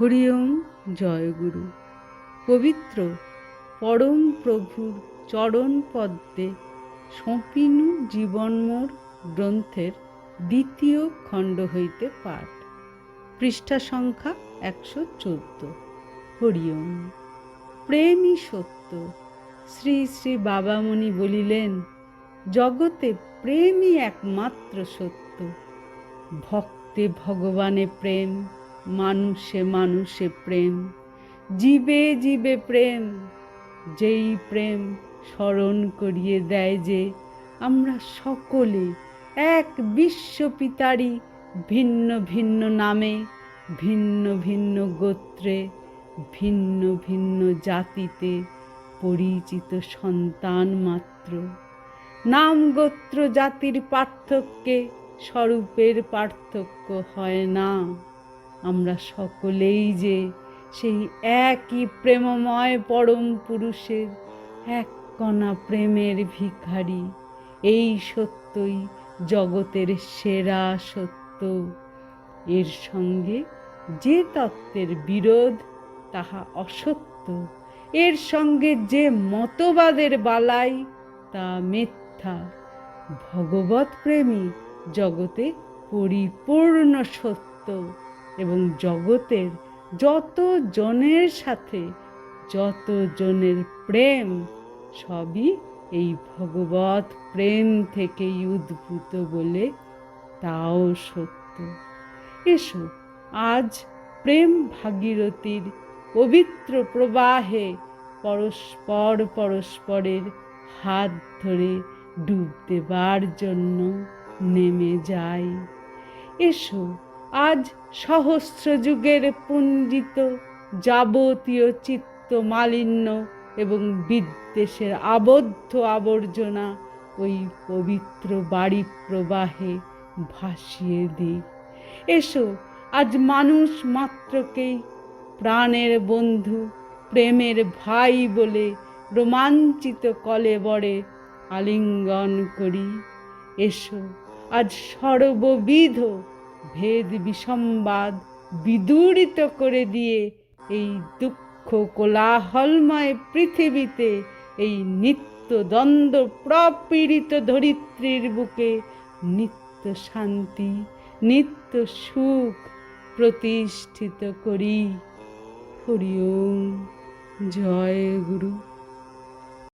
হরি ওম জয় গুরু। পবিত্র পরম প্রভুর চরণ পদ্মে সঁপিনু জীবনমোর গ্রন্থের দ্বিতীয় খণ্ড হইতে পাঠ। পৃষ্ঠা সংখ্যা একশো চোদ্দ। হরি ওম প্রেমই সত্য। শ্রী শ্রী বাবামণি বলিলেন, জগতে প্রেমই একমাত্র সত্য। ভক্তে ভগবানে প্রেম মানুষে মানুষে প্রেম, জীবে জীবে প্রেম, যেই প্রেম স্মরণ করিয়ে দেয় যে আমরা সকলে এক বিশ্বপিতারই ভিন্ন ভিন্ন নামে, ভিন্ন ভিন্ন গোত্রে, ভিন্ন ভিন্ন জাতিতে পরিচিত সন্তান মাত্র। নাম গোত্র জাতির পার্থক্যে স্বরূপের পার্থক্য হয় না। আমরা সকলেই যে সেই একই প্রেমময় পরম পুরুষের এক কণা প্রেমের ভিখারি, এই সত্যই জগতের সেরা সত্য। এর সঙ্গে যে তত্ত্বের বিরোধ, তাহা অসত্য। এর সঙ্গে যে মতবাদের বালাই, তা মিথ্যা। ভগবত প্রেমী জগতে পরিপূর্ণ সত্য। এবং জগতের যত জনের সাথে যত জনের প্রেম, সবই এই ভগবত প্রেম থেকেই উদ্ভূত বলে তাও সত্য। এসো, আজ প্রেম ভাগীরথীর পবিত্র প্রবাহে পরস্পর পরস্পরের হাত ধরে ডুব দেবার জন্য নেমে যাই। এসো আজ সহস্র যুগের পুঞ্জিত যাবতীয় চিত্ত মালিন্য এবং বিদ্বেষের আবদ্ধ আবর্জনা ওই পবিত্র বাড়ি প্রবাহে ভাসিয়ে দিই। এসো, আজ মানুষ মাত্রকেই প্রাণের বন্ধু, প্রেমের ভাই বলে রোমাঞ্চিত কলেবরে আলিঙ্গন করি। এসো, আজ সর্ববিধ ভেদ বিসম্বাদ বিদূরিত করে দিয়ে এই দুঃখ কোলাহলময় পৃথিবীতে এই নিত্য দ্বন্দ্ব প্রপীড়িত ধরিত্রীর বুকে নিত্য শান্তি, নিত্য সুখ প্রতিষ্ঠিত করি। হরি ওম। জয় গুরু।